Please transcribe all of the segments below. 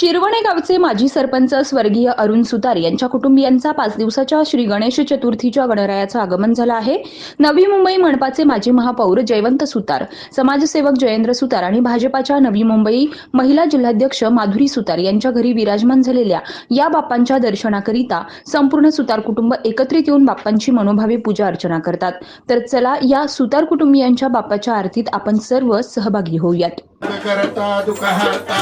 शिरवणे गावचे माजी सरपंच स्वर्गीय अरुण सुतार यांच्या कुटुंबियांचा पाच दिवसाच्या श्री गणेश चतुर्थीच्या गणरायाचं आगमन झालं आहे. नवी मुंबई मनपाचे माजी महापौर जयवंत सुतार समाजसेवक जयेंद्र सुतार आणि भाजपाच्या नवी मुंबई महिला जिल्हाध्यक्ष माधुरी सुतार यांच्या घरी विराजमान झालेल्या या बाप्पांच्या दर्शनाकरिता संपूर्ण सुतार कुटुंब एकत्रित येऊन बाप्पांची मनोभावे पूजा अर्चना करतात. तर चला या सुतार कुटुंबियांच्या बाप्पाच्या आरतीत आपण सर्व सहभागी होऊयात. करता दुःख हरता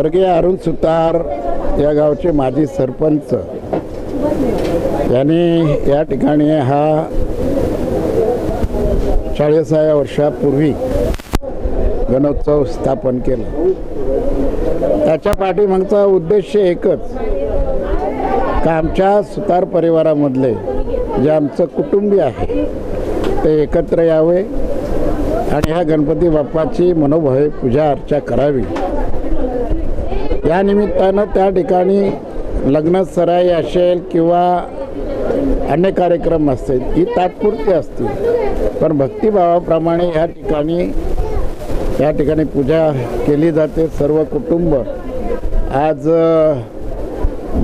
स्वर्गीय अरुण सुतार या गावचे माजी सरपंच. यांनी या ठिकाणी हा चाळीसाव्या वर्षापूर्वी गणोत्सव स्थापन केला. त्याच्या पाठीमागचा उद्देश एकच का आमच्या सुतार परिवारामधले जे आमचं कुटुंबीय आहे ते एकत्र यावे आणि ह्या गणपती बाप्पाची मनोभावे पूजा अर्चा करावी. त्या निमित्तानं त्या ठिकाणी लग्न सराई असेल किंवा अन्य कार्यक्रम असतील ही तात्पुरती असतील. पण भक्तिभावाप्रमाणे या ठिकाणी या ठिकाणी पूजा केली जाते. सर्व कुटुंब. आज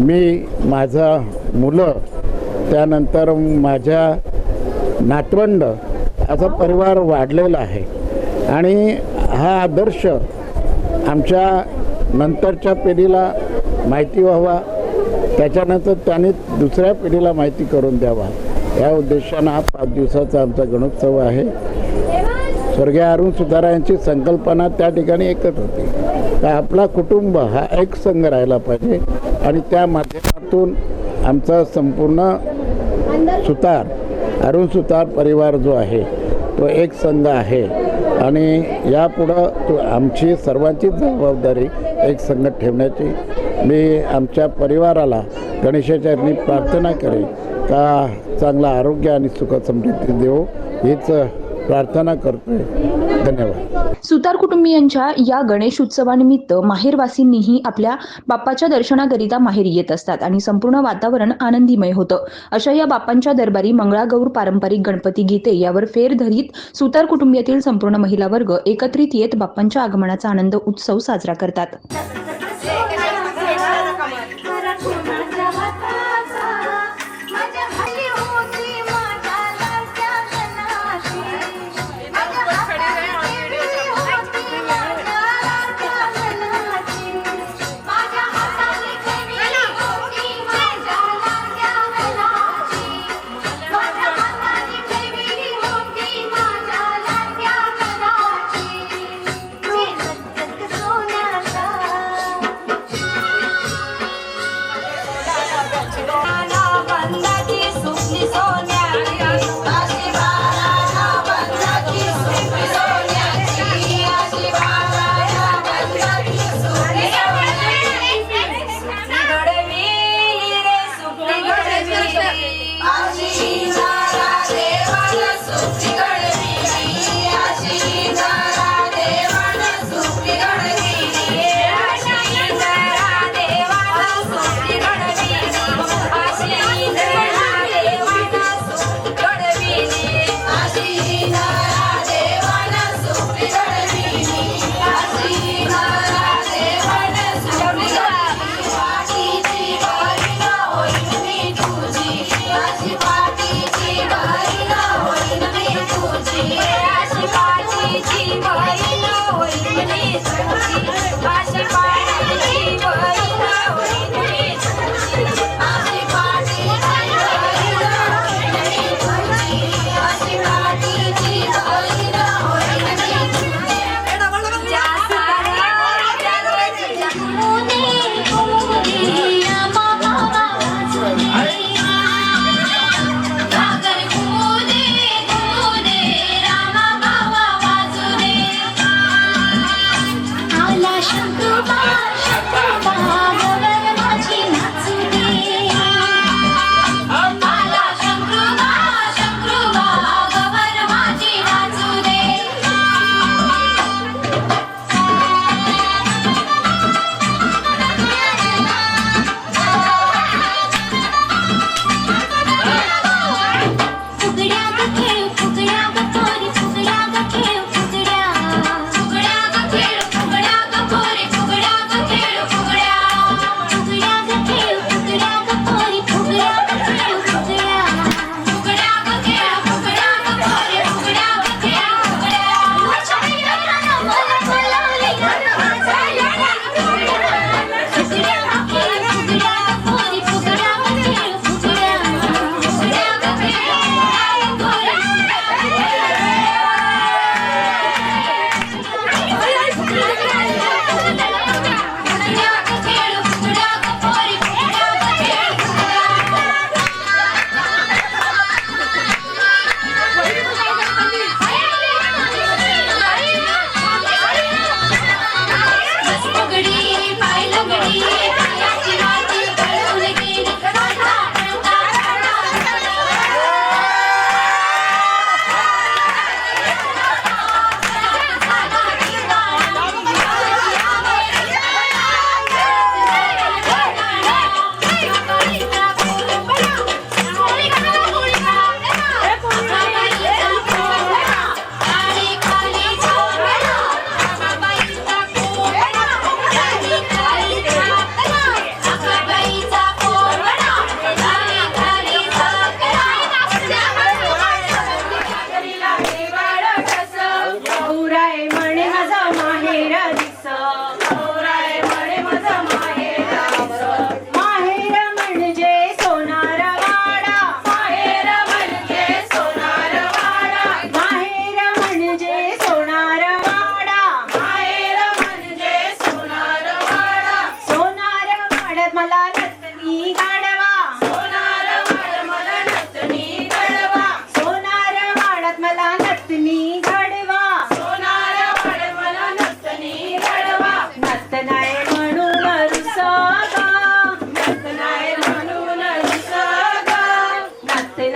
मी माझा मुलं त्यानंतर माझ्या नातवंड असा परिवार वाढलेला आहे. आणि हा आदर्श आमच्या नंतरच्या पिढीला माहिती व्हावा. त्याच्यानंतर त्याने दुसऱ्या पिढीला माहिती करून द्यावा. या उद्देशानं हा पाच दिवसाचा आमचा गणोत्सव आहे. स्वर्गीय अरुण सुतारा यांची संकल्पना त्या ठिकाणी एकच होती. तर आपला कुटुंब हा एक संघ राहिला पाहिजे आणि त्या माध्यमातून आमचा संपूर्ण सुतार अरुण सुतार परिवार जो आहे तो एक संघ आहे. आणि यापुढं आमची सर्वांचीच जबाबदारी एक संगत ठेवण्याची. मी आमच्या परिवाराला गणेशाचरणी प्रार्थना करेन. का चांगलं आरोग्य आणि सुखसमृद्धी देऊ हीच प्रार्थना करतोय. धन्यवाद. सुतार कुटुंबियांच्या या गणेश उत्सवानिमित्त माहेरवासींनीही आपल्या बाप्पाच्या दर्शनाकरिता माहेर येत असतात आणि संपूर्ण वातावरण आनंदीमय होतं. अशा या बाप्पांच्या दरबारी मंगळागौर पारंपरिक गणपती गीते यावर फेर धरीत सुतार कुटुंबियातील संपूर्ण महिला वर्ग एकत्रित येत बाप्पांच्या आगमनाचा आनंद उत्सव साजरा करतात.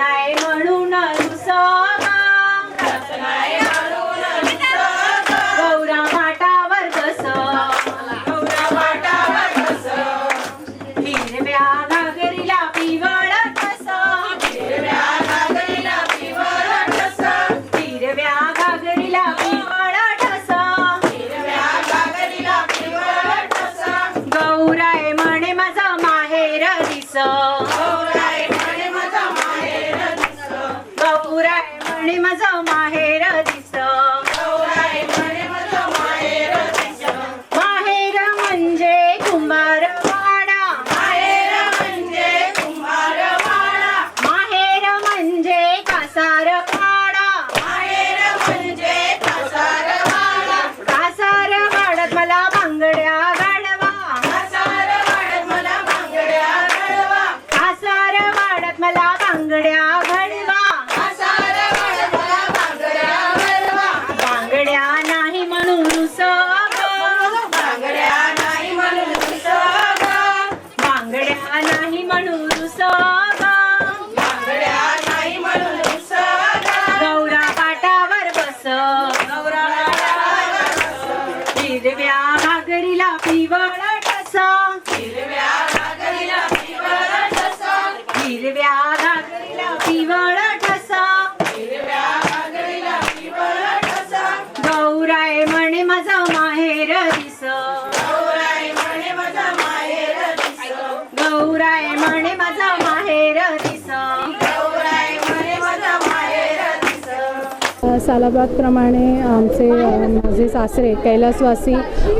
नाही म्हणून दुसरा गौराय म्हणे माझा माहेर दिस. गौराय म्हणे माझा माहेर दिस सालाबादप्रमाणे आमचे माझे सासरे कैलासवासी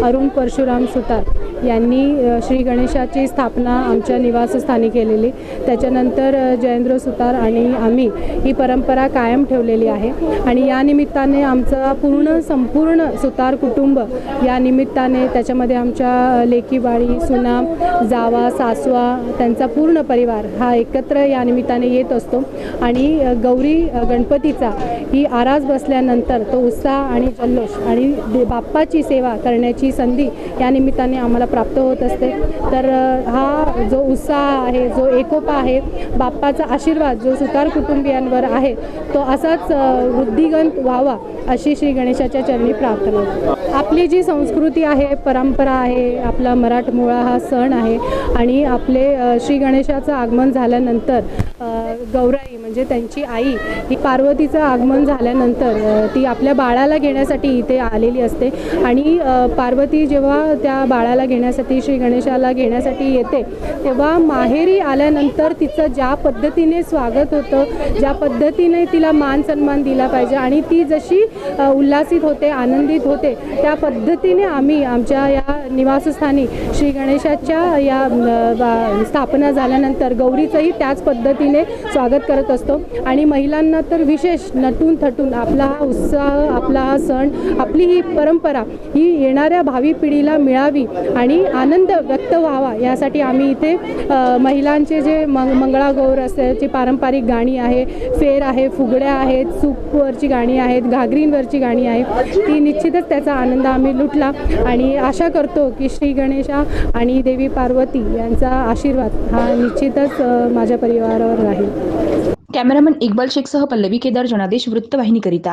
अरुण परशुराम सुतार. यांनी श्री गणेशाची स्थापना आमच्या निवासस्थानी केलेली. त्याच्यानंतर जयेंद्र सुतार आणि आम्ही ही परंपरा कायम ठेवलेली आहे. आणि या निमित्ताने आमचा पूर्ण संपूर्ण सुतार कुटुंब या निमित्ताने त्याच्यामध्ये आमच्या लेकीबाळी सुनाम सुना जावा सासवा त्यांचा पूर्ण परिवार हा एकत्र या निमित्ताने येत असतो. आणि गौरी गणपतीचा ही आरास बसल्यानंतर तो उत्साह आणि जल्लोष आणि बाप्पाची सेवा करण्याची संधी या निमित्ताने आम्हाला प्राप्त होत असते. तर हा जो उत्साह आहे जो एकोपा आहे बाप्पाचा आशीर्वाद जो सुतार कुटुंबियांवर आहे तो असाच वृद्धिगंत व्हावा अशी श्री गणेशाच्या चरणी प्रार्थना आपली जी संस्कृती आहे परंपरा आहे आपला मराठमोळा हा सण आहे आणि आपले श्री गणेशाचं आगमन झाल्यानंतर गौराई म्हणजे त्यांची आई ही पार्वतीचं आगमन झाल्यानंतर ती आपल्या बाळाला घेण्यासाठी इथे आलेली असते आणि पार्वती जेव्हा त्या बाळाला घेण्यासाठी श्री गणेशाला घेण्यासाठी येते तेव्हा माहेरी आल्यानंतर तिचं ज्या पद्धतीने स्वागत होतं ज्या पद्धतीने तिला मान सन्मान दिला पाहिजे आणि ती जशी उल्हासित होते आनंदित होते त्या पद्धतीने आम्ही आमच्या या निवासस्थानी श्री गणेशाच्या या स्थापना झाल्यानंतर गौरीचंही त्याच पद्धतीने स्वागत करत असतो. आणि महिलांना तर विशेष नटून थटून आपला हा उत्साह आपला हा सण आपली ही परंपरा ही येणाऱ्या भावी पिढीला मिळावी आणि आनंद व्यक्त व्हावा यासाठी आम्ही इथे महिलांचे जे मंग मंगळागौर असेल जी पारंपरिक गाणी आहे फेर आहे फुगड्या आहेत सूपवरची गाणी आहेत घागरींवरची गाणी आहेत ती निश्चितच त्याचा आनंद आनंद आम्ही लुटला. आणि आशा करतो की श्री गणेशा आणि देवी पार्वती यांचा आशीर्वाद हा निश्चितच माझ्या परिवारावर राहील. कॅमेरामन इक्बाल शेखसह पल्लवी केदार जनादेश वृत्तवाहिनीकरिता.